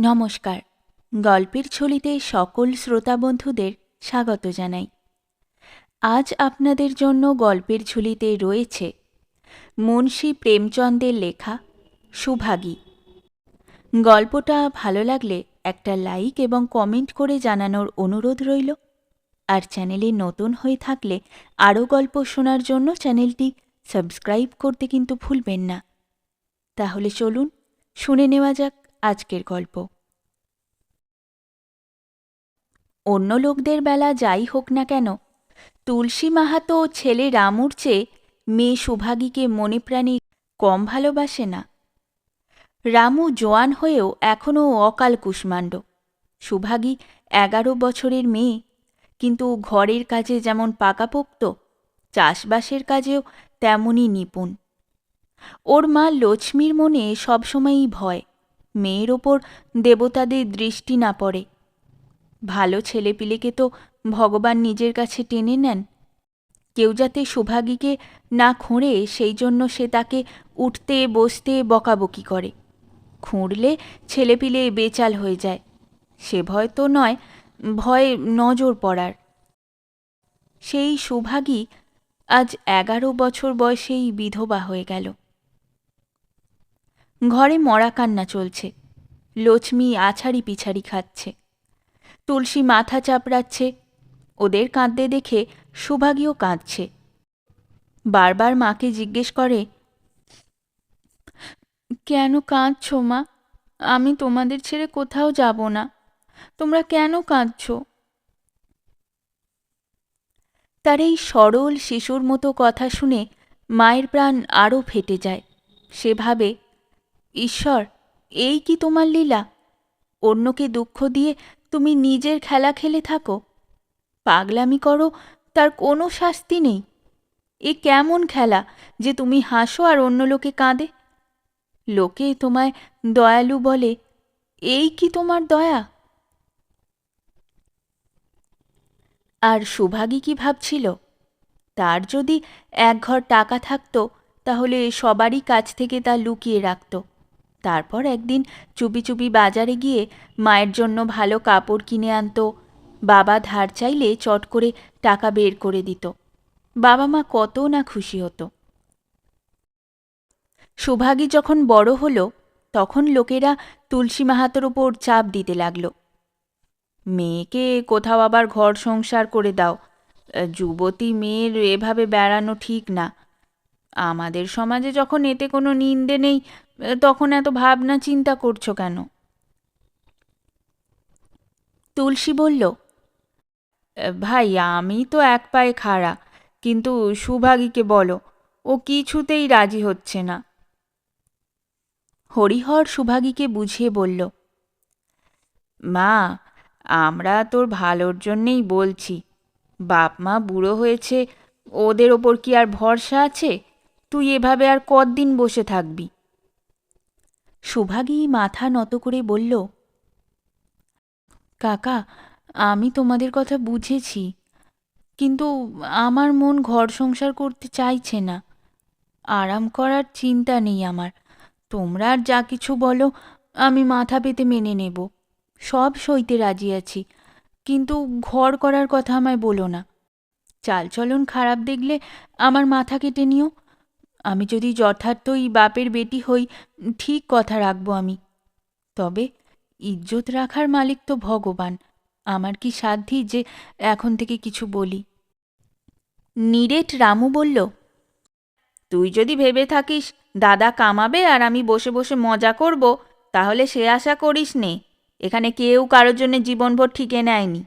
নমস্কার। গল্পের ছলিতে সকল শ্রোতা বন্ধুদের স্বাগত জানাই। আজ আপনাদের জন্য গল্পের ঝুলিতে রয়েছে মুন্সী প্রেমচন্দের লেখা সুভাগী। গল্পটা ভালো লাগলে একটা লাইক এবং কমেন্ট করে জানানোর অনুরোধ রইল। আর চ্যানেলে নতুন হয়ে থাকলে আরও গল্প শোনার জন্য চ্যানেলটি সাবস্ক্রাইব করতে কিন্তু ভুলবেন না। তাহলে চলুন, শুনে নেওয়া যাক আজকের গল্প। অন্য লোকদের বেলা যাই হোক না কেন, তুলসী মাহাতো ছেলে রামুর চেয়ে মেয়ে সুভাগীকে মনে প্রাণে কম ভালোবাসে না। রামু জোয়ান হয়েও এখনও অকাল কুষ্মাণ্ড। সুভাগী এগারো বছরের মেয়ে, কিন্তু ঘরের কাজে যেমন পাকাপোক্ত, চাষবাসের কাজেও তেমনই নিপুণ। ওর মা লক্ষ্মীর মনে সবসময়ই ভয় মেয়ের ওপর দেবতাদের দৃষ্টি না পড়ে। ভালো ছেলেপিলেকে তো ভগবান নিজের কাছে টেনে নেন। কেউ যাতে সুভাগীকে না খুঁড়ে, সেই জন্য সে তাকে উঠতে, বসতে বকাবকি করে। খুঁড়লে ছেলেপিলে বেচাল হয়ে যায়। সে ভয় তো নয়, ভয় নজর পড়ার। সেই সুভাগী আজ এগারো বছর বয়সেই বিধবা হয়ে গেল। ঘরে মরা কান্না চলছে। লক্ষ্মী আছাড়ি পিছাড়ি খাচ্ছে। তুলসী মাথা চাপড়াচ্ছে। ওদের কাঁদতে দেখে সুভাগীও কাঁদছে। বারবার মাকে জিজ্ঞেস করে, কেন কাঁদছ মা? আমি তোমাদের ছেড়ে কোথাও যাব না। তোমরা কেন কাঁদছ? তার এই সরল শিশুর মতো কথা শুনে মায়ের প্রাণ আরও ফেটে যায়। সে ভাবে ঈশ্বর, এই কি তোমার লীলা? অন্যকে দুঃখ দিয়ে তুমি নিজের খেলা খেলে থাকো। পাগলামি করো, তার কোনো শাস্তি নেই। এ কেমন খেলা যে তুমি হাসো আর অন্য লোকে কাঁদে? লোকে তোমায় দয়ালু বলে, এই কি তোমার দয়া? আর সুভাগী কি ভাবছিল? তার যদি এক ঘর টাকা থাকতো, তাহলে সবারই কাছ থেকে তা লুকিয়ে রাখত। তারপর একদিন চুপি চুপি বাজারে গিয়ে মায়ের জন্য ভালো কাপড় কিনে আনতো। বাবা ধার চাইলে চট করে টাকা বের করে দিত। বাবা মা কত না খুশি হতো। সুভাগী যখন বড় হলো, তখন লোকেরা তুলসী মাহাতোর ওপর চাপ দিতে লাগল। মেয়েকে কোথাও আবার ঘর সংসার করে দাও। যুবতী মেয়ের এভাবে বেড়ানো ঠিক না। আমাদের সমাজে যখন এতে কোনো নিন্দে নেই, তখন এত ভাবনা চিন্তা করছ কেন? তুলসী বলল, ভাই, আমি তো এক পায়ে খাড়া, কিন্তু সুভাগীকে বলো, ও কিছুতেই রাজি হচ্ছে না। হরিহর সুভাগীকে বুঝিয়ে বলল, মা, আমরা তোর ভালোর জন্যেই বলছি, বাপ মা বুড়ো হয়েছে, ওদের ওপর কি আর ভরসা আছে? তুই এভাবে আর কদিন বসে থাকবি? সুভাগী মাথা নত করে বলল, কাকা, আমি তোমাদের কথা বুঝেছি, কিন্তু আমার মন ঘর সংসার করতে চাইছে না। আরাম করার চিন্তা নেই আমার। তোমরা আর যা কিছু বলো, আমি মাথা পেতে মেনে নেব। সব সইতে রাজি আছি, কিন্তু ঘর করার কথা আমায় বলো না। চালচলন খারাপ দেখলে আমার মাথা কেটে নিও। আমি যদি যথার্থই বাপের বেটি হই, ঠিক কথা রাখব আমি। তবে ইজ্জত রাখার মালিক তো ভগবান। আমার কি সাধ্যি যে এখন থেকে কিছু বলি? নিরেট রামু বলল, তুই যদি ভেবে থাকিস, দাদা কামাবে আর আমি বসে বসে মজা করব, তাহলে সে আশা করিস নে, এখানে কেউ কারোর জন্য জীবনভর ঠিকে নেয়নি।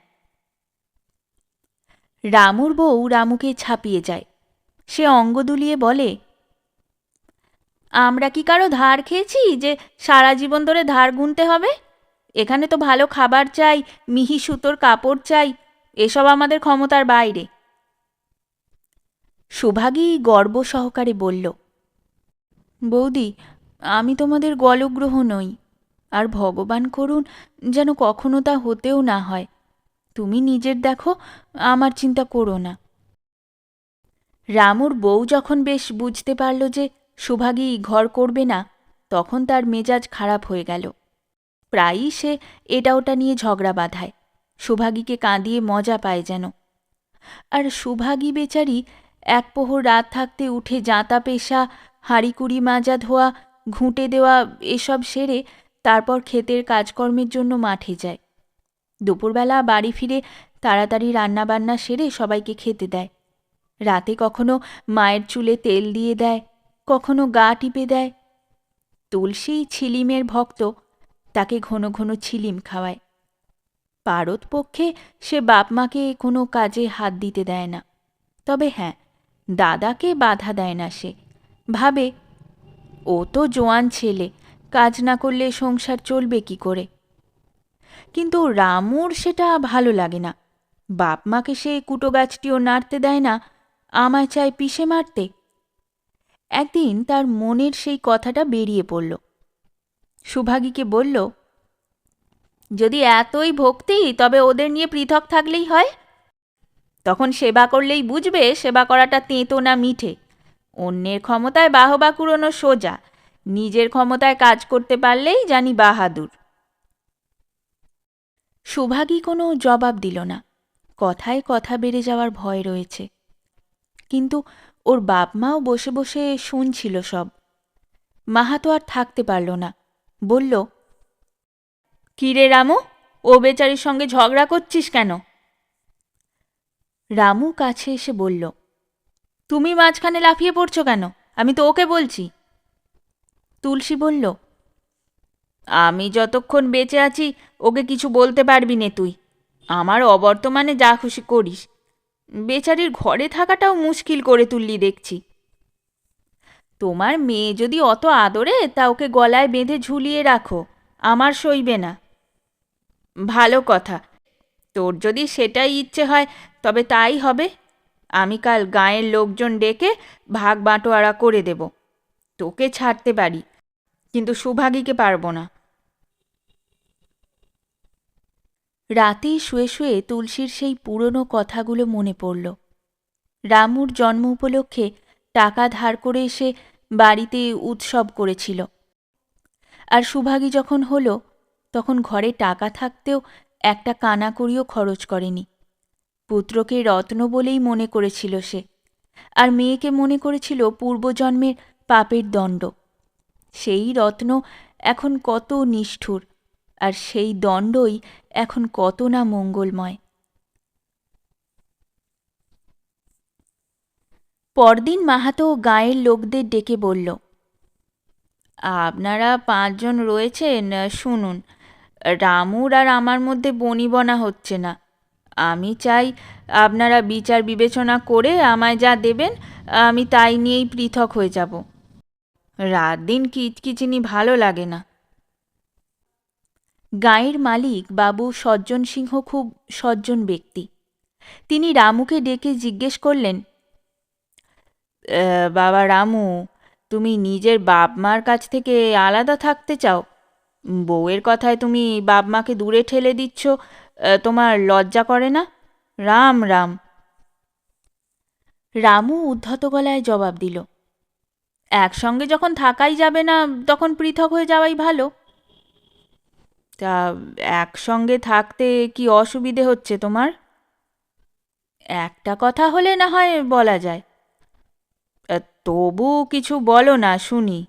রামুর বউ রামুকে ছাপিয়ে যায়। সে অঙ্গ দুলিয়ে বলে আমরা কি কারও ধার খেয়েছি যে সারা জীবন ধরে ধার গুনতে হবে? এখানে তো ভালো খাবার চাই, মিহি সুতোর কাপড় চাই, এসব আমাদের ক্ষমতার বাইরে। সুভাগী গর্ব সহকারে বলল, বৌদি, আমি তোমাদের গলগ্রহ নই, আর ভগবান করুন যেন কখনো তা হতেও না হয়। তুমি নিজের দেখো, আমার চিন্তা করো না রামুর বউ যখন বেশ বুঝতে পারল যে সুভাগী ঘর করবে না, তখন তার মেজাজ খারাপ হয়ে গেল। প্রায়ই সে এটা ওটা নিয়ে ঝগড়া বাঁধায়। সুভাগীকে কাঁদিয়ে মজা পায় যেন। আর সুভাগী বেচারি এক পোহর রাত থাকতে উঠে জাঁতা পেশা, হাঁড়িকুড়ি মাজা ধোয়া, ঘুঁটে দেওয়া এসব সেরে তারপর ক্ষেতের কাজকর্মের জন্য মাঠে যায়। দুপুরবেলা বাড়ি ফিরে তাড়াতাড়ি রান্নাবান্না সেরে সবাইকে খেতে দেয়। রাতে কখনো মায়ের চুলে তেল দিয়ে দেয় কখনো গা টিপে দেয়। তুলসী ছিলিমের ভক্ত তাকে ঘন ঘন ছিলিম খাওয়ায়। পারত পক্ষে সে বাপ মাকে কোনো কাজে হাত দিতে দেয় না। তবে হ্যাঁ দাদাকে বাধা দেয় না সে। ভাবে, ও তো জোয়ান ছেলে, কাজ না করলে সংসার চলবে কি করে? কিন্তু রামুর সেটা ভালো লাগে না। বাপ মাকে সে কুটো গাছটিও নাড়তে দেয় না, আমায় চায় পিষে মারতে। একদিন তার মনের সেই কথাটা বেরিয়ে পড়ল। সুভাগীকে বলল, যদি এতই ভক্তি, তবে ওদের নিয়ে পৃথক থাকলেই হয়। তখন সেবা করলেই বুঝবে সেবা করাটা তেঁতো না মিঠে। অন্যের ক্ষমতায় বাহবা কুড়োনো সোজা। নিজের ক্ষমতায় কাজ করতে পারলেই জানি বাহাদুর। সুভাগী কোনো জবাব দিল না। কথায় কথা বেড়ে যাওয়ার ভয় রয়েছে। কিন্তু ওর বাপ মাও বসে বসে শুনছিল সব। মাহাতো আর থাকতে পারল না। বলল, কিরে রামু, ও বেচারির সঙ্গে ঝগড়া করছিস কেন? রামু কাছে এসে বলল, তুমি মাঝখানে লাফিয়ে পড়ছো কেন? আমি তো ওকে বলছি। তুলসী বলল, আমি যতক্ষণ বেঁচে আছি, ওকে কিছু বলতে পারবি নে তুই। আমার অবর্তমানে যা খুশি করিস। বেচারির ঘরে থাকাটাও মুশকিল করে তুললি দেখছি। তোমার মেয়ে যদি অত আদরে, তা ওকে গলায় বেঁধে ঝুলিয়ে রাখো, আমার সইবে না। ভালো কথা, তোর যদি সেটাই ইচ্ছে হয়, তবে তাই হবে। আমি কাল গাঁয়ের লোকজন ডেকে ভাগ বাঁটোয়ারা করে দেব। তোকে ছাড়তে পারি, কিন্তু সুভাগীকে পারব না। রাতে শুয়ে শুয়ে তুলসীর সেই পুরনো কথাগুলো মনে পড়ল। রামুর জন্ম উপলক্ষে টাকা ধার করে এসে বাড়িতে উৎসব করেছিল। আর সুভাগী যখন হলো, তখন ঘরে টাকা থাকতেও একটা কানা করিও খরচ করেনি। পুত্রকে রত্ন বলেই মনে করেছিল সে, আর মেয়েকে মনে করেছিল পূর্বজন্মের পাপের দণ্ড। সেই রত্ন এখন কত নিষ্ঠুর আর সেই দণ্ডই এখন কত না মঙ্গলময়। পরদিন মাহাতো গায়ের লোকদের ডেকে বলল, আপনারা পাঁচজন রয়েছেন, শুনুন, রামুর আর আমার মধ্যে বনিবনা হচ্ছে না। আমি চাই আপনারা বিচার বিবেচনা করে আমায় যা দেবেন, আমি তাই নিয়েই পৃথক হয়ে যাব। রাত দিন কিচকিচিনি ভালো লাগে না। গাঁয়ের মালিক বাবু সজ্জন সিংহ খুব সজ্জন ব্যক্তি। তিনি রামুকে ডেকে জিজ্ঞেস করলেন বাবা রামু, তুমি নিজের বাপ মার কাছ থেকে আলাদা থাকতে চাও? বউয়ের কথায় তুমি বাপ মাকে দূরে ঠেলে দিচ্ছ তোমার লজ্জা করে না? রাম রাম। রামু উদ্ধত গলায় জবাব দিল, একসঙ্গে যখন থাকাই যাবে না, তখন পৃথক হয়ে যাওয়াই ভালো। তা একসঙ্গে থাকতে কি অসুবিধে হচ্ছে তোমার? একটা কথা হলে না হয় বলা যায়। তবু কিছু বলো না, শুনি।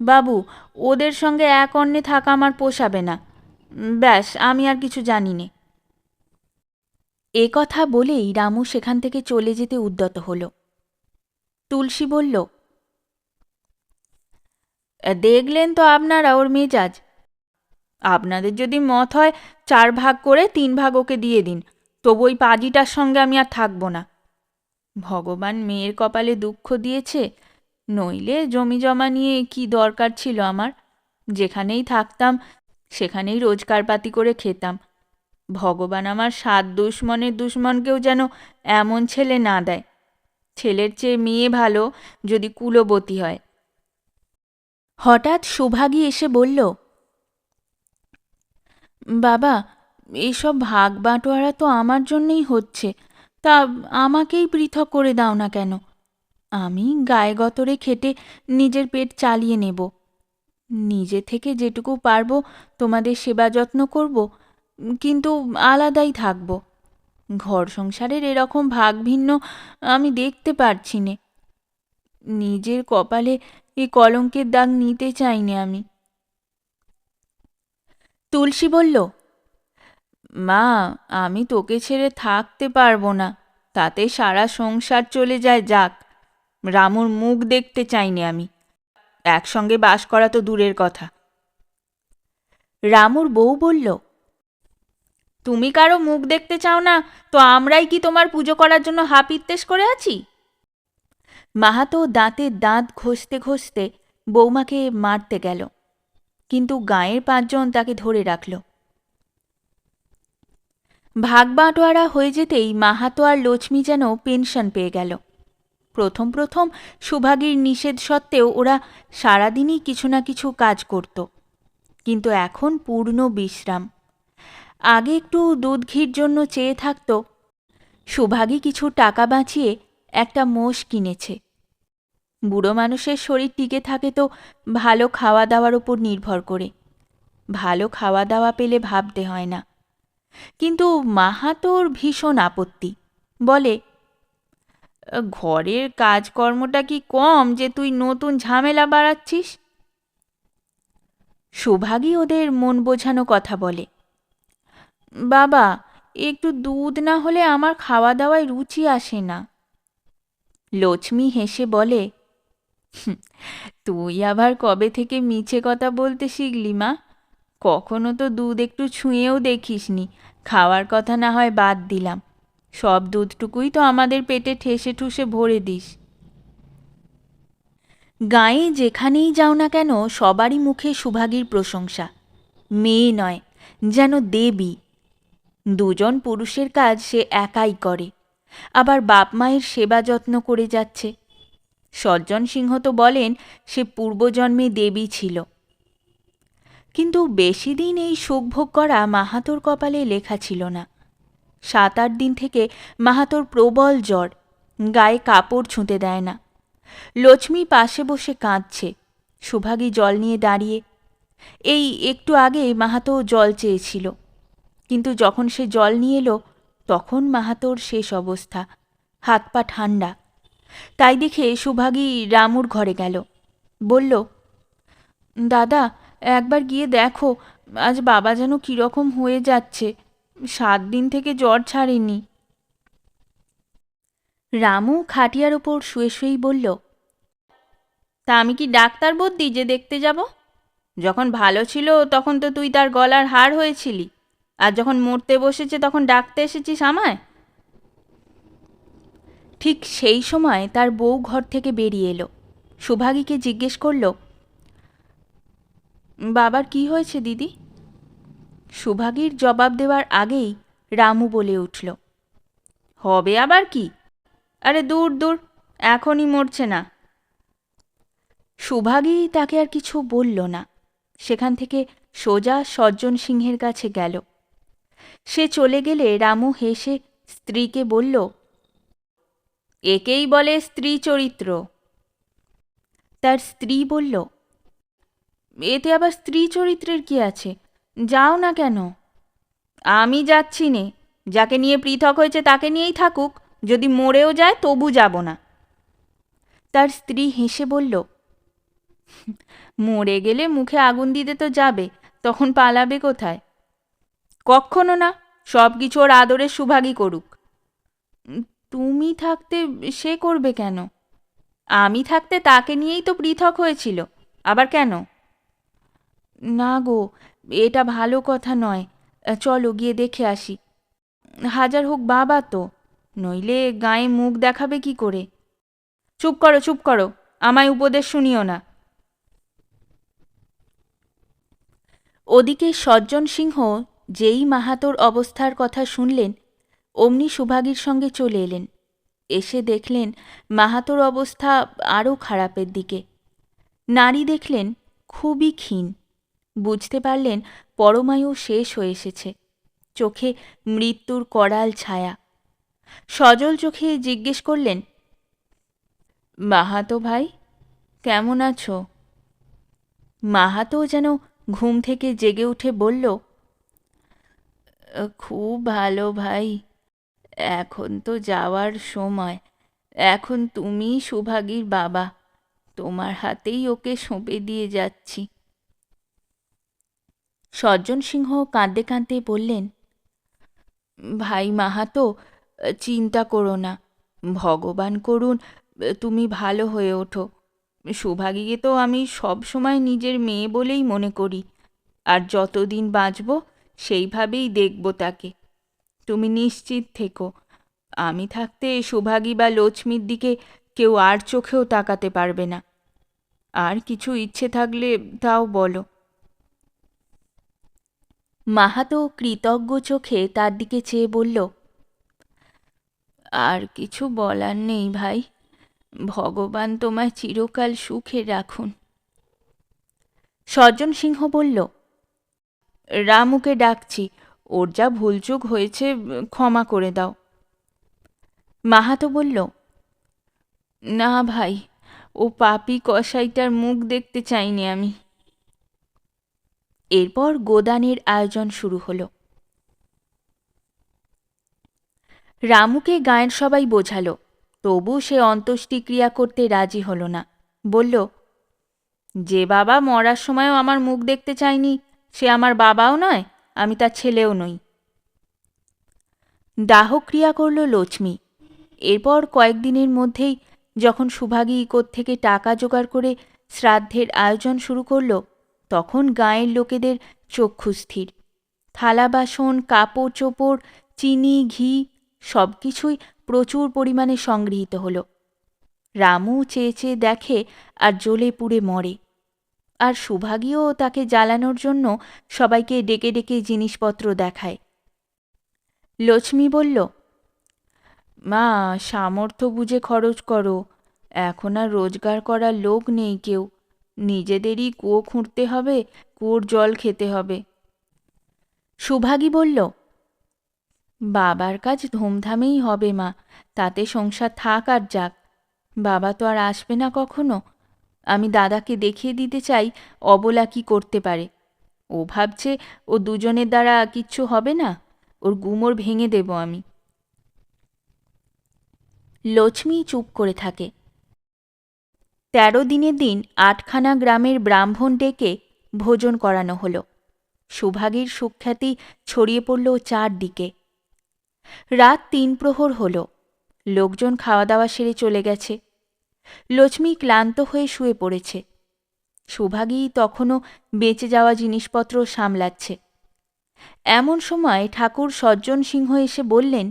বাবু, ওদের সঙ্গে এক অন্যে থাকা আমার পোষাবে না। ব্যাস, আমি আর কিছু জানি নে। এ কথা বলেই রামু সেখান থেকে চলে যেতে উদ্যত হল। তুলসী বলল দেখলেন তো আপনারা ওর মেজাজ। আপনাদের যদি মত হয়, চার ভাগ করে তিন ভাগ ওকে দিয়ে দিন। তবু ওই পাজিটার সঙ্গে আমি আর থাকব না। ভগবান মেয়ের কপালে দুঃখ দিয়েছে, নইলে জমি জমা নিয়ে কি দরকার ছিল আমার? যেখানেই থাকতাম, সেখানেই রোজগারপাতি করে খেতাম। ভগবান আমার সাত দুশ্মনের দুশ্মনকেও যেন এমন ছেলে না দেয়। ছেলের চেয়ে মেয়ে ভালো যদি কুলবতী হয়। হঠাৎ সুভাগী এসে বলল বাবা এইসব ভাগ বাঁটোয়ারা তো আমার জন্যেই হচ্ছে। তা আমাকেই পৃথক করে দাও না কেন? আমি গায়ে গতরে খেটে নিজের পেট চালিয়ে নেব। নিজে থেকে যেটুকু পারব তোমাদের সেবা যত্ন করব, কিন্তু আলাদাই থাকব। ঘর সংসারের এরকম ভাগ ভিন্ন আমি দেখতে পারছি নে। নিজের কপালে এ কলঙ্কের দাগ নিতে চাইনি আমি। তুলসী বলল, মা, আমি তোকে ছেড়ে থাকতে পারব না। তাতে সারা সংসার চলে যায়, যাক। রামুর মুখ দেখতে চাইনি আমি। একসঙ্গে বাস করা তো দূরের কথা। রামুর বউ বলল, তুমি কারও মুখ দেখতে চাও না? তো আমরাই কি তোমার পুজো করার জন্য হাপিত্তেশ করে আছি? মাহাতো দাঁতে দাঁত ঘষতে ঘষতে বৌমাকে মারতে গেল। কিন্তু গাঁয়ের পাঁচজন তাকে ধরে রাখল। ভাগ বাঁটোয়ারা হয়ে যেতেই মাহাতো আর লক্ষ্মী যেন পেনশন পেয়ে গেল। প্রথম প্রথম সুভাগীর নিষেধ সত্ত্বেও ওরা সারাদিনই কিছু না কিছু কাজ করত। কিন্তু এখন পূর্ণ বিশ্রাম। আগে একটু দুধ ঘির জন্য চেয়ে থাকত। সুভাগী কিছু টাকা বাঁচিয়ে একটা মোষ কিনেছে। বুড়ো মানুষের শরীর টিকে থাকে তো ভালো খাওয়া দাওয়ার উপর নির্ভর করে। ভালো খাওয়া দাওয়া পেলে ভাবতে হয় না। কিন্তু মাহাতোর ভীষণ আপত্তি। বলে, ঘরের কাজকর্মটা কি কম যে তুই নতুন ঝামেলা বাড়াচ্ছিস? সুভাগী ওদের মন বোঝানো কথা বলে, বাবা, একটু দুধ না হলে আমার খাওয়া দাওয়ায় রুচি আসে না। লক্ষ্মী হেসে বলে "হুঁ, তুই আবার কবে থেকে মিছে কথা বলতে শিখলি মা? কখনো তো দুধ একটু ছুঁয়েও দেখিসনি। খাওয়ার কথা না হয় বাদ দিলাম। সব দুধটুকুই তো আমাদের পেটে ঠেসে ঠুসে ভরে দিস। গায়ে যেখানেই যাও না কেন সবারই মুখে সুভাগীর প্রশংসা। মেয়ে নয় যেন দেবী। দুজন পুরুষের কাজ সে একাই করে। আবার বাপ মায়ের সেবা যত্ন করে যাচ্ছে। সজ্জন সিংহ তো বলেন, সে পূর্বজন্মে দেবী ছিল। কিন্তু বেশি দিন এই সুখভোগ করা মাহাতোর কপালে লেখা ছিল না। সাত আট দিন থেকে মাহাতোর প্রবল জ্বর, গায়ে কাপড় ছুঁতে দেয় না। লক্ষ্মী পাশে বসে কাঁদছে, সুভাগী জল নিয়ে দাঁড়িয়ে। এই একটু আগে মাহাতো জল চেয়েছিল, কিন্তু যখন সে জল নিয়ে এলো, তখন মাহাতোর শেষ অবস্থা, হাত পা ঠান্ডা তাই দেখে সুভাগী রামুর ঘরে গেল। বলল, দাদা, একবার গিয়ে দেখো, আজ বাবা যেন কীরকম হয়ে যাচ্ছে। সাত দিন থেকে জ্বর ছাড়েনি। রামু খাটিয়ার ওপর শুয়ে শুয়েই বলল, তা আমি কি ডাক্তার বদ্যি যে দেখতে যাব? যখন ভালো ছিল, তখন তো তুই তার গলার হার হয়েছিলি। আর যখন মরতে বসেছে, তখন ডাকতে এসেছিস আমায়? ঠিক সেই সময় তার বউ ঘর থেকে বেরিয়ে এলো। সুভাগীকে জিজ্ঞেস করল, বাবার কি হয়েছে দিদি? সুভাগীর জবাব দেওয়ার আগেই রামু বলে উঠল, হবে আবার কি? আরে দূর দূর, এখনই মরছে না। সুভাগী তাকে আর কিছু বলল না। সেখান থেকে সোজা সজ্জন সিংহের কাছে গেল। সে চলে গেলে রামু হেসে স্ত্রীকে বলল একেই বলে স্ত্রী চরিত্র। তার স্ত্রী বলল, এতে আবার স্ত্রী চরিত্রের কি আছে? যাও না কেন? আমি যাচ্ছি নে। যাকে নিয়ে পৃথক হয়েছে তাকে নিয়েই থাকুক। যদি মরেও যায় তবু যাব না। তার স্ত্রী হেসে বলল, মরে গেলে মুখে আগুন দিতে তো যাবে, তখন পালাবে কোথায়? কখনো না সব কিছু ওর আদরের সুভাগী করুক। তুমি থাকতে সে করবে কেন? আমি থাকতে তাকে নিয়েই তো পৃথক হয়েছিল, আবার কেন? না গো, এটা ভালো কথা নয়। চলো গিয়ে দেখে আসি। হাজার হোক বাবা তো, নইলে গায়ে মুখ দেখাবে কি করে? চুপ করো চুপ করো, আমায় উপদেশ শুনিও না। ওদিকে সজ্জন সিংহ যেই মাহাতোর অবস্থার কথা শুনলেন অমনি সুভাগীর সঙ্গে চলে এলেন। এসে দেখলেন মাহাতোর অবস্থা আরও খারাপের দিকে। নারী দেখলেন খুবই ক্ষীণ। বুঝতে পারলেন পরমায়ু শেষ হয়ে এসেছে। চোখে মৃত্যুর করাল ছায়া। সজল চোখে জিজ্ঞেস করলেন, মাহাতো ভাই, কেমন আছো? মাহাতো যেন ঘুম থেকে জেগে উঠে বলল, খুব ভালো ভাই। এখন তো যাওয়ার সময়। এখন তুমি সুভাগীর বাবা। তোমার হাতেই ওকে সঁপে দিয়ে যাচ্ছি। সজ্জন সিংহ কাঁদতে কাঁদতে বললেন, ভাই মাহাতো, চিন্তা করো না। ভগবান করুন, তুমি ভালো হয়ে ওঠো। সুভাগীকে তো আমি সব সময় নিজের মেয়ে বলেই মনে করি। আর যতদিন বাঁচব, সেইভাবেই দেখব তাকে। তুমি নিশ্চিত থেকো। আমি থাকতে সুভাগী বা লক্ষ্মীর দিকে কেউ আর চোখেও তাকাতে পারবে না। আর কিছু ইচ্ছে থাকলে তাও বলো। মাহাতো কৃতজ্ঞ চোখে তার দিকে চেয়ে বলল, আর কিছু বলার নেই ভাই। ভগবান তোমায় চিরকাল সুখে রাখুন। সজ্জন সিংহ বলল, রামুকে ডাকছি। ওর যা ভুলচুক হয়েছে ক্ষমা করে দাও। মাহাতো বলল, না ভাই, ও পাপি কসাইটার মুখ দেখতে চাইনি আমি। এরপর গোদানের আয়োজন শুরু হলো। রামুকে গায়ের সবাই বোঝালো, তবু সে অন্ত্যেষ্টিক্রিয়া করতে রাজি হলো না। বলল, যে বাবা মরার সময়ও আমার মুখ দেখতে চায়নি, সে আমার বাবাও নয় আমি তার ছেলেও নই। দাহক্রিয়া করল লক্ষ্মী। এরপর কয়েকদিনের মধ্যেই যখন সুভাগী থেকে টাকা জোগাড় করে শ্রাদ্ধের আয়োজন শুরু করল, তখন গাঁয়ের লোকেদের চক্ষু স্থির। থালা বাসন, কাপড় চোপড়, চিনি, ঘি সব কিছুই প্রচুর পরিমাণে সংগৃহীত হলো। রামু চেয়ে চেয়ে দেখে আর জ্বলে পুড়ে মরে। আর সুভাগীও তাকে জ্বালানোর জন্য সবাইকে ডেকে ডেকে জিনিসপত্র দেখায়। লক্ষ্মী বলল, মা, সামর্থ্য বুঝে খরচ করো। এখন আর রোজগার করার লোক নেই কেউ। নিজেদেরই কুয়ো খুঁড়তে হবে, কুয়োর জল খেতে হবে। সুভাগী বলল, বাবার কাজ ধুমধামেই হবে মা, তাতে সংসার থাক আর যাক। বাবা তো আর আসবে না কখনো। আমি দাদাকে দেখিয়ে দিতে চাই, অবলা কি করতে পারে। ও ভাবছে, ও দুজনের দ্বারা কিচ্ছু হবে না। ওর গুমর ভেঙে দেব আমি। লক্ষ্মী চুপ করে থাকে। তেরো দিনের দিন আটখানা গ্রামের ব্রাহ্মণ ডেকে ভোজন করানো হলো। সুভাগীর সুখ্যাতি ছড়িয়ে পড়ল চারদিকে। রাত তিন প্রহর হল। লোকজন খাওয়া দাওয়া সেরে চলে গেছে। লক্ষ্মী ক্লান্ত হয়ে শুয়ে পড়েছে। সুভাগী তখনও বেঁচে যাওয়া জিনিসপত্র সামলাচ্ছে। এমন সময় ঠাকুর সজ্জন সিংহ এসে বললেন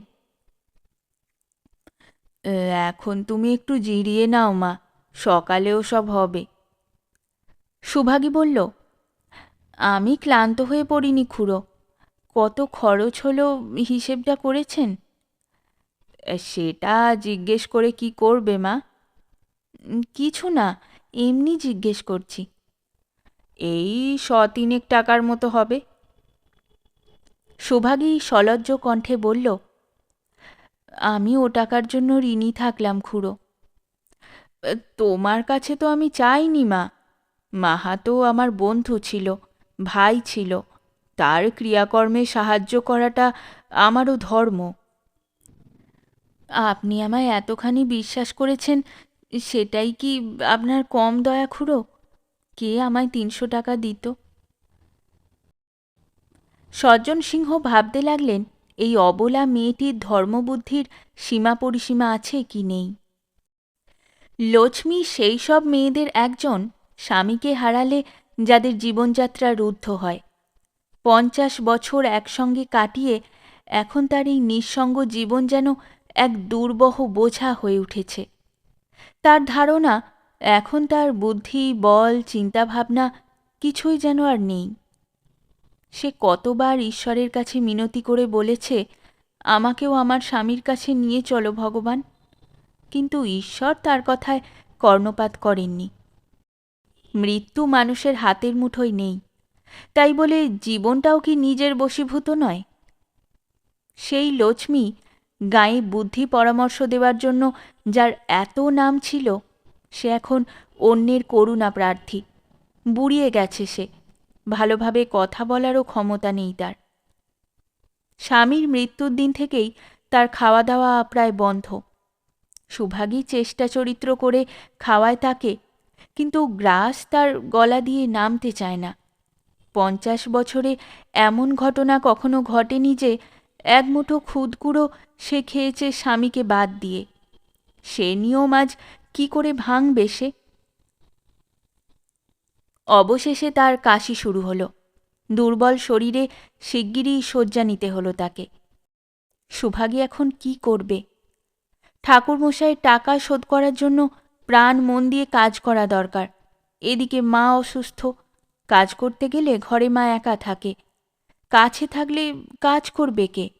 এখন তুমি একটু জিরিয়ে নাও মা, সকালেও সব হবে। সুভাগী বলল, আমি ক্লান্ত হয়ে পড়িনি খুড়ো, কত খরচ হলো হিসেবটা করেছেন? সেটা জিজ্ঞেস করে কি করবে মা? কিছু না, এমনি জিজ্ঞেস করছি। এই শ তিনেক টাকার মতো হবে। সুভাগী সলজ্জ কণ্ঠে বলল, আমি ও টাকার জন্য ঋণী থাকলাম খুড়ো। তোমার কাছে তো আমি চাইনি মা। মাহাতো আমার বন্ধু ছিল, ভাই ছিল। তার ক্রিয়াকর্মে সাহায্য করাটা আমারও ধর্ম। আপনি আমায় এতখানি বিশ্বাস করেছেন সেটাই কি আপনার কম দয়া খুঁড়ো? কে আমায় তিনশো টাকা দিত? সজ্জন সিংহ ভাবতে লাগলেন, এই অবলা মেয়েটির ধর্মবুদ্ধির সীমা পরিসীমা আছে কি নেই? লক্ষ্মী সেই সব মেয়েদের একজন, স্বামীকে হারালে যাদের জীবনযাত্রা রুদ্ধ হয়। পঞ্চাশ বছর একসঙ্গে কাটিয়ে এখন তার এই নিঃসঙ্গ জীবন যেন এক দুর্বহ বোঝা হয়ে উঠেছে। তার ধারণা, এখন তার বুদ্ধি, বল, চিন্তাভাবনা কিছুই যেন আর নেই। সে কতবার ঈশ্বরের কাছে মিনতি করে বলেছে, আমাকেও আমার স্বামীর কাছে নিয়ে চলো ভগবান। কিন্তু ঈশ্বর তার কথায় কর্ণপাত করেননি। মৃত্যু মানুষের হাতের মুঠোয় নেই। তাই বলে, জীবনটাও কি নিজের বশীভূত নয়? সেই লক্ষ্মী গায়ে বুদ্ধি পরামর্শ দেওয়ার জন্য যার এত নাম ছিল, সে এখন অন্যের করুণা প্রার্থী। বুড়িয়ে গেছে সে। ভালোভাবে কথা বলারও ক্ষমতা নেই তার। স্বামীর মৃত্যুর দিন থেকেই তার খাওয়া দাওয়া প্রায় বন্ধ। সুভাগী চেষ্টা চরিত্র করে খাওয়ায় তাকে, কিন্তু গ্রাস তার গলা দিয়ে নামতে চায় না। পঞ্চাশ বছরে এমন ঘটনা কখনো ঘটেনি যে এক মুঠো খুদকুড়ো সে খেয়েছে স্বামীকে বাদ দিয়ে। সে নিয়ম আজ কি করে ভাঙবে সে? অবশেষে তার কাশি শুরু হলো। দুর্বল শরীরে শিগগিরই শয্যা নিতে হলো তাকে। সুভাগী এখন কি করবে? ঠাকুরমশাইয়ের টাকা শোধ করার জন্য প্রাণ মন দিয়ে কাজ করা দরকার। এদিকে মা অসুস্থ। কাজ করতে গেলে ঘরে মা একা থাকে। কাছে থাকলে কাজ করবে কে?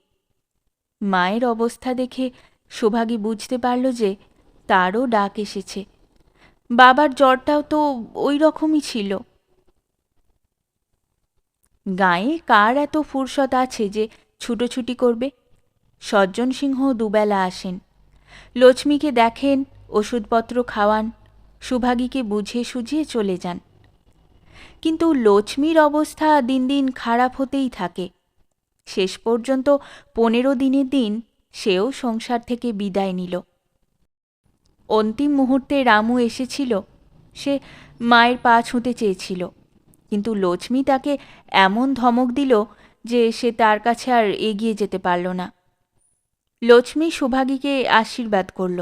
মায়ের অবস্থা দেখে সুভাগী বুঝতে পারল যে তারও ডাক এসেছে। বাবার জ্বরটাও তো ওই রকমই ছিল। গায়ে কার এত ফুরসত আছে যে ছুটোছুটি করবে? সজ্জন সিংহ দুবেলা আসেন। লক্ষ্মীকে দেখেন, ওষুধপত্র খাওয়ান, সুভাগীকে বুঝিয়ে সুঝিয়ে চলে যান। কিন্তু লক্ষ্মীর অবস্থা দিন দিন খারাপ হতেই থাকে। শেষ পর্যন্ত পনেরো দিনের দিন সেও সংসার থেকে বিদায় নিল। অন্তিম মুহূর্তে রামু এসেছিল। সে মায়ের পা ছুঁতে চেয়েছিল। কিন্তু লক্ষ্মী তাকে এমন ধমক দিল যে সে তার কাছে আর এগিয়ে যেতে পারল না। লক্ষ্মী সুভাগীকে আশীর্বাদ করল।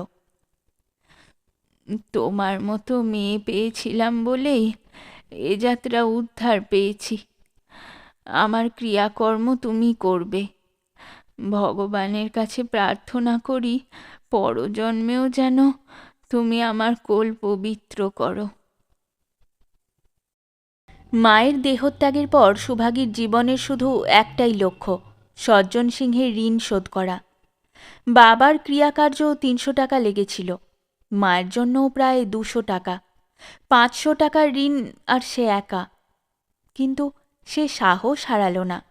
তোমার মতো মেয়ে পেয়েছিলাম বলেই এ যাত্রা উদ্ধার পেয়েছি। আমার ক্রিয়াকর্ম তুমি করবে। ভগবানের কাছে প্রার্থনা করি, পরজন্মেও যেন তুমি আমার কোল পবিত্র করো। মায়ের দেহত্যাগের পর সুভাগীর জীবনের শুধু একটাই লক্ষ্য, সজ্জন সিংহের ঋণ শোধ করা। বাবার ক্রিয়াকার্য তিনশো টাকা লেগেছিল, মায়ের জন্যও প্রায় দুশো টাকা। পাঁচশো টাকার ঋণ আর সে একা। কিন্তু সে সাহস হারালো না।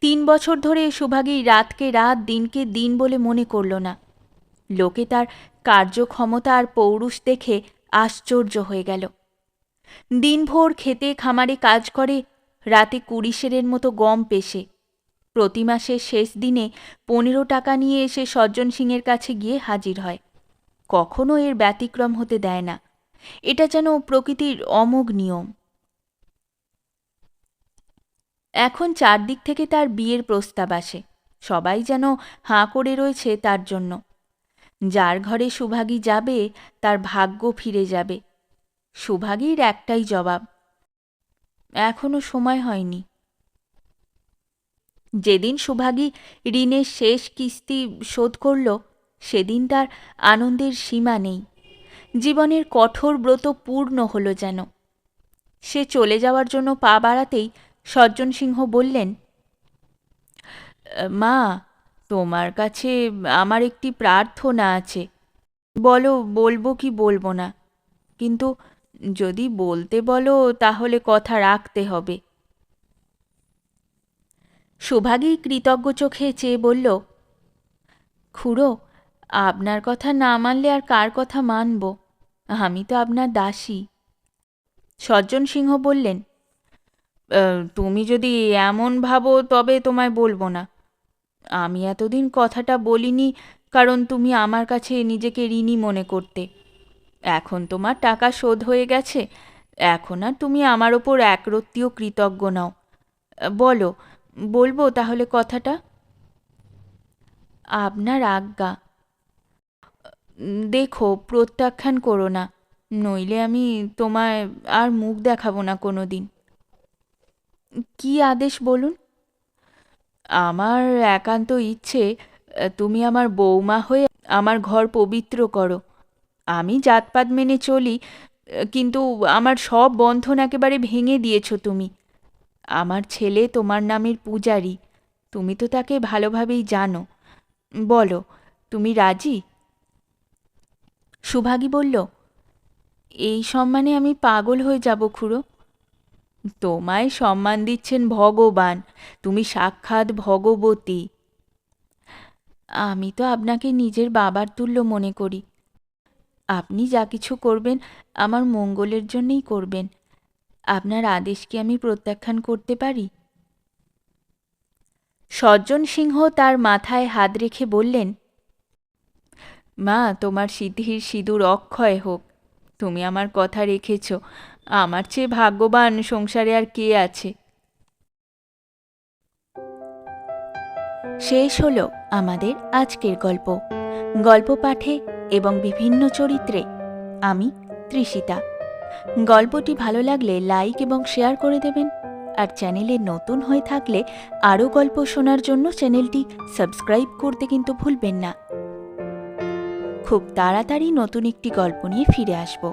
তিন বছর ধরে সুভাগী রাতকে রাত, দিনকে দিন বলে মনে করল না। লোকে তার কার্যক্ষমতা আর পৌরুষ দেখে আশ্চর্য হয়ে গেল। দিনভোর খেতে খামারে কাজ করে, রাতে কুড়ি মতো গম পেশে প্রতি মাসের শেষ দিনে পনেরো টাকা নিয়ে এসে সজ্জন সিংয়ের কাছে গিয়ে হাজির হয়। কখনো এর ব্যতিক্রম হতে দেয় না। এটা যেন প্রকৃতির অমোঘ নিয়ম। এখন চারদিক থেকে তার বিয়ের প্রস্তাব আসে। সবাই যেন হাঁ করে রয়েছে তার জন্য। যার ঘরে সুভাগী যাবে, তার ভাগ্য ফিরে যাবে। সুভাগীর একটাই জবাব, এখনও সময় হয়নি। যেদিন সুভাগী ঋণের শেষ কিস্তি শোধ করল, সেদিন তার আনন্দের সীমা নেই। জীবনের কঠোর ব্রত পূর্ণ হলো যেন। সে চলে যাওয়ার জন্য পা বাড়াতেই সজ্জন সিংহ বললেন, মা, তোমার কাছে আমার একটি প্রার্থনা আছে। বলো, বলব কি বলব না। কিন্তু যদি বলতে বলো, তাহলে কথা রাখতে হবে। সুভাগী কৃতজ্ঞ চোখে চেয়ে বলল, খুড়ো, আপনার কথা না মানলে আর কার কথা মানব? আমি তো আপনার দাসী। সজ্জন সিংহ বললেন তুমি যদি এমন ভাবো, তবে তোমায় বলব না। আমি এতদিন কথাটা বলিনি, কারণ তুমি আমার কাছে নিজেকে ঋণী মনে করতে। এখন তোমার টাকা শোধ হয়ে গেছে। এখন আর তুমি আমার ওপর একরত্তিও কৃতজ্ঞ নাও। বলো, বলব তাহলে কথাটা? আপনার আজ্ঞা। দেখো, প্রত্যাখ্যান করো না, নইলে আমি তোমায় আর মুখ দেখাবো না কোনো দিন কী আদেশ বলুন? আমার একান্ত ইচ্ছে, তুমি আমার বৌমা হয়ে আমার ঘর পবিত্র করো। আমি জাতপাত মেনে চলি, কিন্তু আমার সব বন্ধন একেবারে ভেঙে দিয়েছ তুমি। আমার ছেলে তোমার নামের পূজারি, তুমি তো তাকে ভালোভাবেই জানো। বলো, তুমি রাজি? সুভাগী বলল, এই সম্মানে আমি পাগল হয়ে যাব খুড়ো। তোমায় সম্মান দিচ্ছেন ভগবান, তুমি সাক্ষাৎ ভগবতী। আমি তো আপনাকে নিজের বাবার তুল্য মনে করি। আপনি যা কিছু করবেন, আমার মঙ্গলের জন্যই করবেন। আপনার আদেশ কি আমি প্রত্যাখ্যান করতে পারি? সজ্জন সিংহ তার মাথায় হাত রেখে বললেন, মা, তোমার সিদ্ধির সিঁদুর অক্ষয় হোক। তুমি আমার কথা রেখেছ। আমার চেয়ে ভাগ্যবান সংসারে আর কে আছে? শেষ হলো আমাদের আজকের গল্প। গল্প পাঠে এবং বিভিন্ন চরিত্রে আমি তৃষিতা গল্পটি ভালো লাগলে লাইক এবং শেয়ার করে দেবেন। আর চ্যানেলে নতুন হয়ে থাকলে আরও গল্প শোনার জন্য চ্যানেলটি সাবস্ক্রাইব করতে কিন্তু ভুলবেন না। খুব তাড়াতাড়ি নতুন একটি গল্প নিয়ে ফিরে আসব।